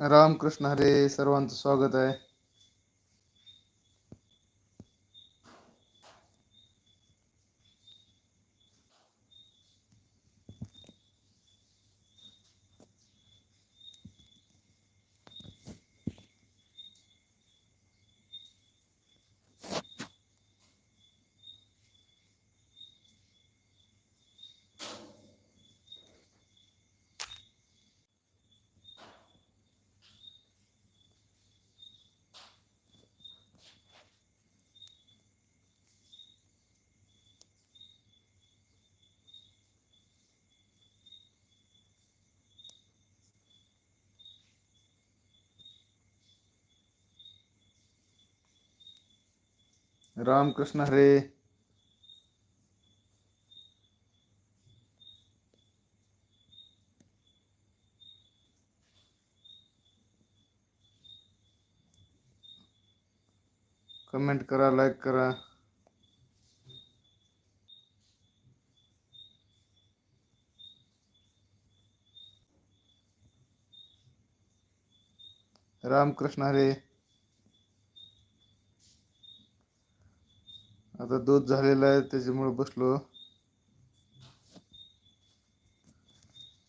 रामकृष्ण हरे सर्वांचं स्वागत आहे. रामकृष्ण हरे। कमेंट करा लाईक करा। रामकृष्ण हरे। आता दूध झालेलं आहे त्याच्यामुळे बसलो.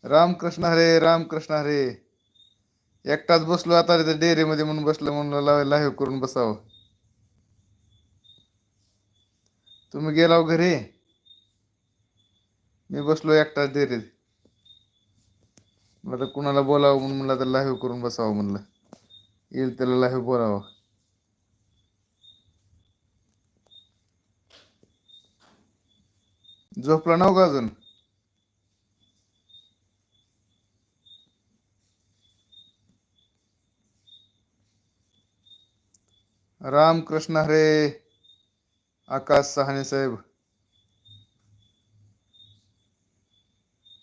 रामकृष्ण हरे रामकृष्ण हरे. एकटाच बसलो आता तिथे डेअरीमध्ये म्हणून बसलो म्हणून लाईव्ह करून बसावं. तुम्ही गेलाव घरी? मी बसलो एकटाच डेअरीत. मला कुणाला बोलावं म्हणून म्हणलं तर लाईव्ह करून बसावं म्हणलं. येईल त्याला लाईव्ह बोलावं. झोपला नव का अजून? रामकृष्ण हरे आकाश सहाने साहेब.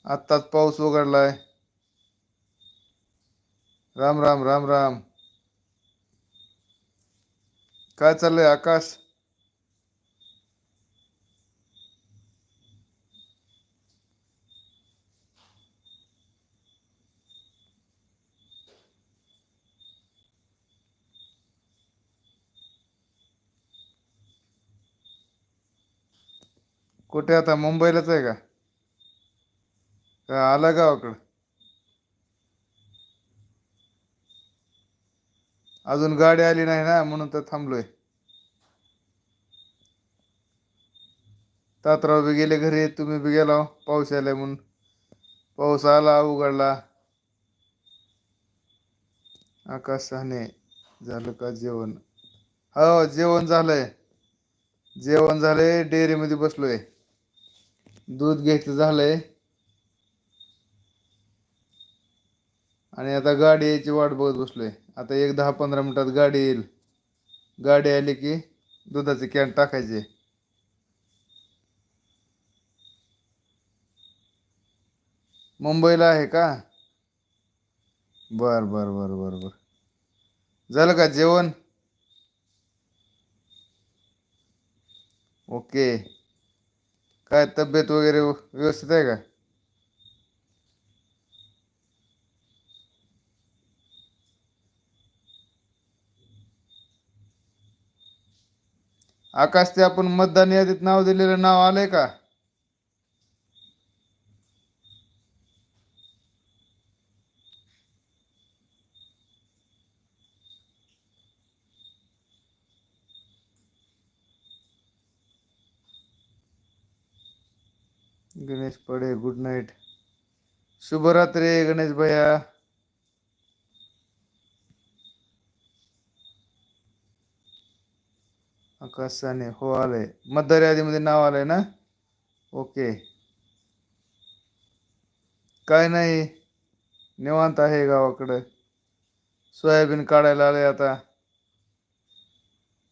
आत्ताच पाऊस उघडलाय राम राम राम राम. काय चाललंय आकाश? कुठे आता? मुंबईलाच आहे का? का आला गावाकडं? अजून गाडी आली नाही ना म्हणून तर थांबलोय. तातराव बी गेले घरी तुम्ही बी गेला हो, पाऊस आलाय म्हणून. पाऊस आला उघडला. आकाश झालं का जेवण? हो जेवण झालंय. जेवण झालंय डेअरीमध्ये बसलोय. दूध घ्यायचं झालंय. आणि आता गाडी यायची वाट बघत बसलोय. आता एक दहा पंधरा मिनिटात गाडी येईल. गाडी आली की दुधाचे कॅन टाकायचे. मुंबईला आहे का? बर बर बर बर बर. झालं का जेवण? ओके. काय तब्येत वगैरे व्यवस्थित आहे का? आकाश ते आपण मतदान यादीत नाव दिलेलं नाव आलंय का? गणेश पडे गुड नाईट शुभरात्री गणेश भैया. आकाश साने हो आलंय. मतदार यादीमध्ये नाव आलंय ना? ओके. काय नाही निवांत आहे गावाकडं. सोयाबीन काढायला आलंय आता.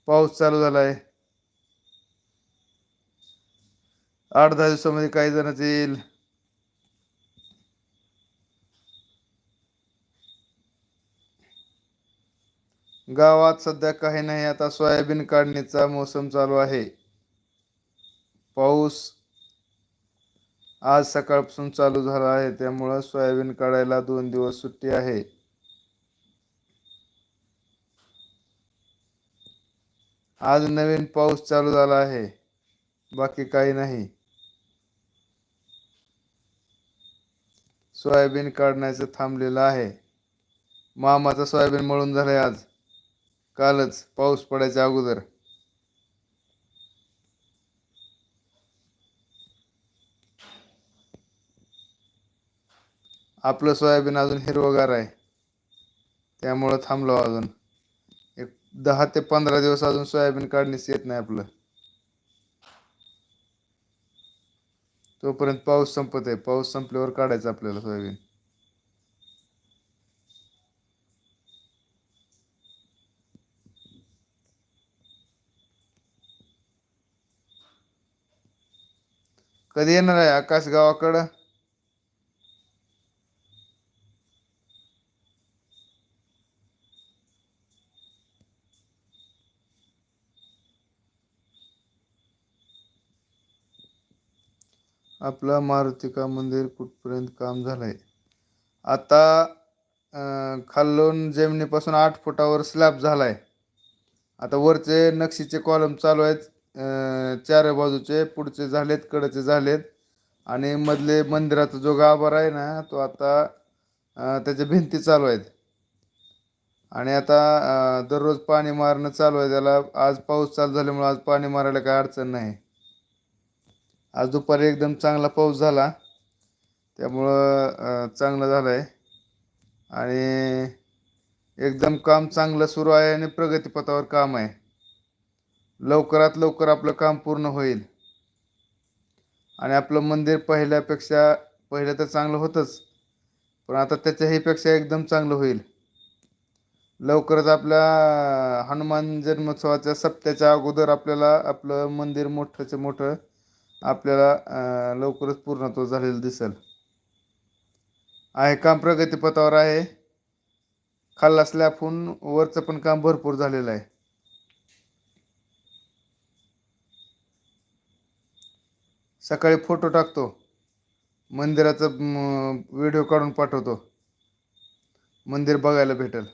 पाऊस चालू झालाय. आठ दहा दिवसामध्ये काही जणच येईल गावात सध्या काही नाही आता सोयाबीन काढणीचा मोसम चालू आहे. पाऊस आज सकाळपासून चालू झाला आहे त्यामुळं सोयाबीन काढायला दोन दिवस सुट्टी आहे. आज नवीन पाऊस चालू झाला आहे बाकी काही नाही. सोयाबीन काढण्याचं थांबलेलं आहे. मामाचं सोयाबीन मळून झालं आज. कालच पाऊस पडायच्या अगोदर. आपलं सोयाबीन अजून हिरवगार आहे. त्यामुळं थांबलो अजून. एक दहा ते पंधरा दिवस अजून सोयाबीन काढणीच येत नाही आपलं. तोपर्यंत पाऊस संपत आहे. पाऊस संपल्यावर काढायचं आपल्याला सोयाबीन. कधी येणार आहे आकाश गावाकडं आपलं मारुतिका मंदिर कुठपर्यंत काम झालंय? आता अं, खालून जमिनीपासून आठ फुटावर स्लॅब आहे आता वरचे नक्षीचे कॉलम चालू आहेत. चार बाजूचे पुढचे झालेत कडचे झालेत. आणि मधले मंदिराचा जो गाभार आहे ना तो आता त्याच्या भिंती चालू आहेत. आणि आता दररोज पाणी मारणं चालू आहे. त्याला आज पाऊस चालू झाल्यामुळे आज पाणी मारायला काय अडचण नाही. आज दुपारी एकदम चांगला पाऊस झाला. त्यामुळं चांगलं झालं आहे आणि एकदम काम चांगलं सुरू आहे आणि प्रगतीपथावर काम आहे. लवकरात लवकर आपलं काम पूर्ण होईल. आणि आपलं मंदिर पहिल्यापेक्षा पहिलं तर चांगलं होतंच. पण आता त्याच्याहीपेक्षा एकदम चांगलं होईल. लवकरच आपल्या हनुमान जन्मोत्सवाच्या सप्त्याच्या अगोदर आपल्याला आपलं मंदिर मोठंचं मोठं आपल्याला लवकरच पूर्णत्व झालेलं दिसेल. आहे काम प्रगतीपथावर आहे. खाल्ला स्लॅब वरचं पण काम भरपूर झालेलं आहे. सकाळी फोटो टाकतो. मंदिराचा व्हिडिओ काढून पाठवतो. मंदिर बघायला भेटेल.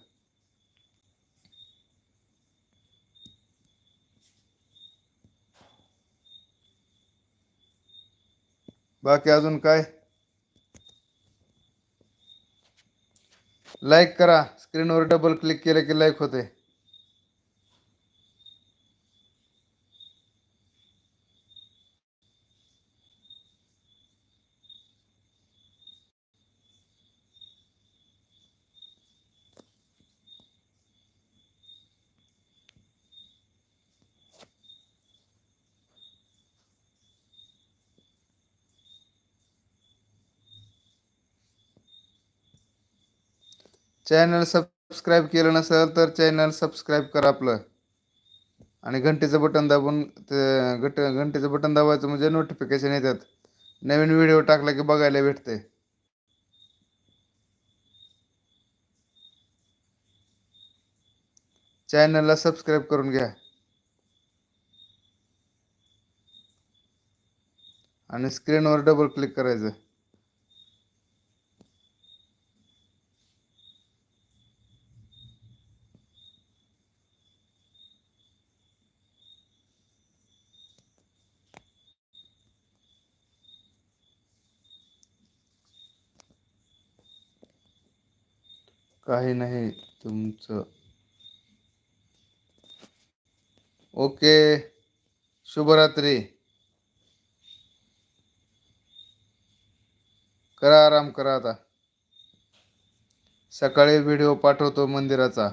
बाकी अजून काय? लाईक करा. स्क्रीनवर डबल क्लिक केलं की लाईक होते चॅनल सबस्क्राईब केलं नसेल तर चॅनल सबस्क्राईब करा आपलं. आणि घंटेचं बटन दाबून ते घट घंटेचं बटन दाबायचं म्हणजे नोटिफिकेशन येतात. नवीन व्हिडिओ टाकला की बघायला भेटते. चॅनलला सबस्क्राईब करून घ्या. आणि स्क्रीनवर डबल क्लिक करायचं. काही नाही तुमचं. ओके शुभरात्री. करा आराम करा आता. सकाळी व्हिडिओ पाठवतो मंदिराचा.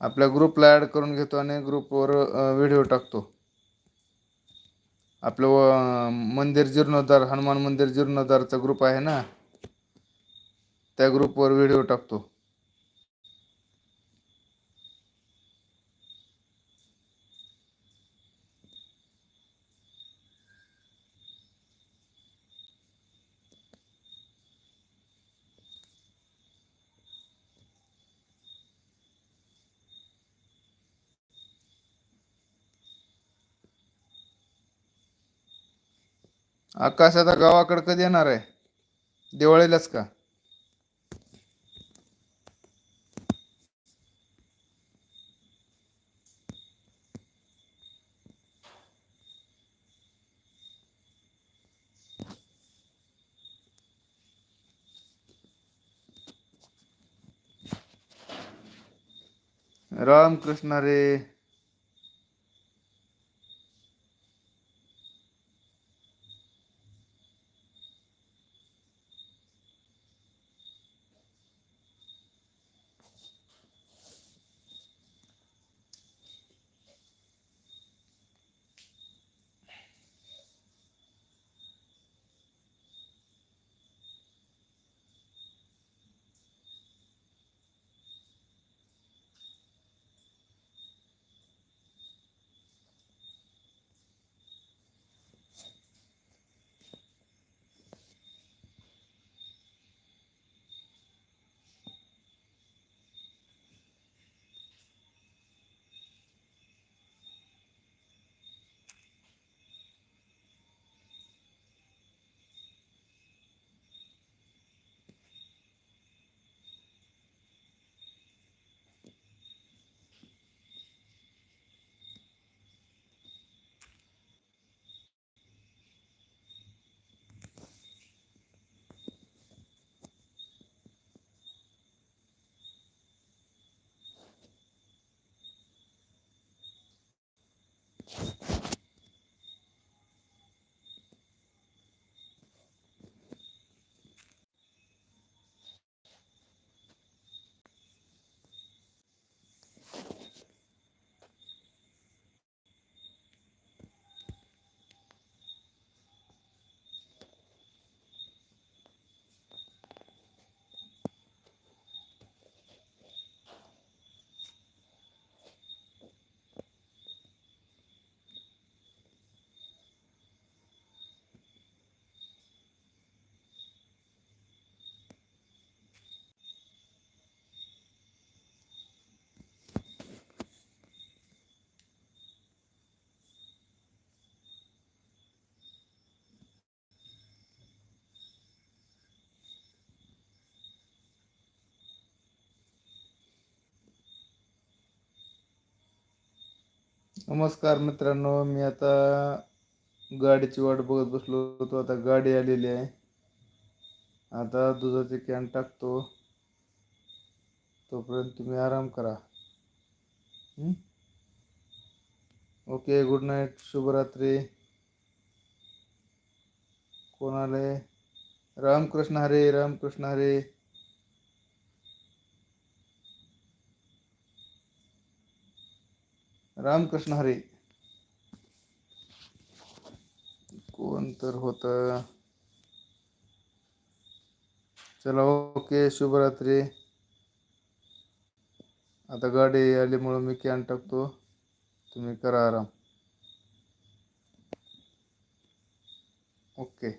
आपल्या ग्रुपला ॲड करून घेतो आणि ग्रुपवर व्हिडिओ टाकतो. आपलं व- मंदिर जीर्णोद्धार हनुमान मंदिर जीर्णोद्धारचा ग्रुप आहे ना? त्या ग्रुपवर व्हिडिओ टाकतो. आकाश आता गावाकडं कधी येणार आहे? दिवाळीलाच का? रामकृष्ण रे. नमस्कार मित्रांनो मी आता गाडीची वाट बघत बसलो होतो. आता गाडी आलेली आहे. आता दुधाचे कॅन टाकतो. तोपर्यंत तुम्ही आराम करा. ओके गुड नाईट शुभरात्री. कोणाला रामकृष्ण हरे रामकृष्ण हरे. रामकृष्ण हरे. कोण तर होत? चला ओके शुभरात्री. आता गाडी आल्यामुळं मी कॅन टाकतो. तुम्ही करा आराम. ओके.